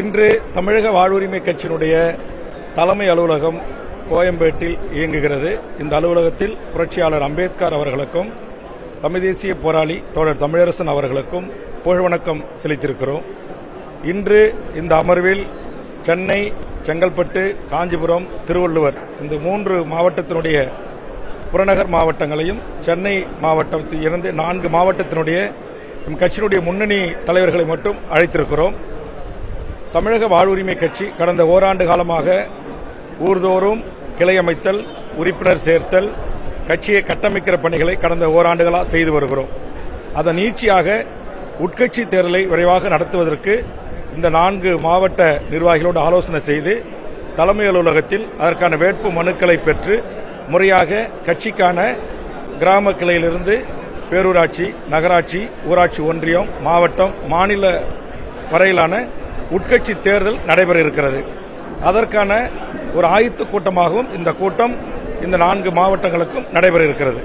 இன்று தமிழக வாழ்வுரிமை கட்சியினுடைய தலைமை அலுவலகம் கோயம்பேட்டில் இயங்குகிறது. இந்த அலுவலகத்தில் புரட்சியாளர் அம்பேத்கர் அவர்களுக்கும் தமிழ் தேசிய போராளி தோழர் தமிழரசன் அவர்களுக்கும் புகழ் வணக்கம் செலுத்தியிருக்கிறோம். இன்று இந்த அமர்வில் சென்னை செங்கல்பட்டு காஞ்சிபுரம் திருவள்ளுவர் இந்த மூன்று மாவட்டத்தினுடைய புறநகர் மாவட்டங்களையும் சென்னை மாவட்டத்தில் இருந்து நான்கு மாவட்டத்தினுடைய நம் கட்சியினுடைய முன்னணி தலைவர்களை மட்டும் அழைத்திருக்கிறோம். தமிழக வாழ்வுரிமை கட்சி கடந்த ஓராண்டு காலமாக ஊர்தோறும் கிளை அமைத்தல் உறுப்பினர் சேர்த்தல் கட்சியை கட்டமைக்கிற பணிகளை கடந்த ஓராண்டுகளாக செய்து வருகிறோம். அதன் நீட்சியாக உட்கட்சி தேர்தலை விரைவாக நடத்துவதற்கு இந்த நான்கு மாவட்ட நிர்வாகிகளோடு ஆலோசனை செய்து தலைமை அலுவலகத்தில் அதற்கான வேட்பு மனுக்களை பெற்று முறையாக கட்சிக்கான கிராம கிளையிலிருந்து பேரூராட்சி நகராட்சி ஊராட்சி ஒன்றியம் மாவட்டம் மாநில வரையிலான உட்கட்சி தேர்தல் நடைபெற இருக்கிறது. அதற்கான ஒரு ஆயுத்த கூட்டமாகவும் இந்த கூட்டம் இந்த நான்கு மாவட்டங்களுக்கும் நடைபெற இருக்கிறது.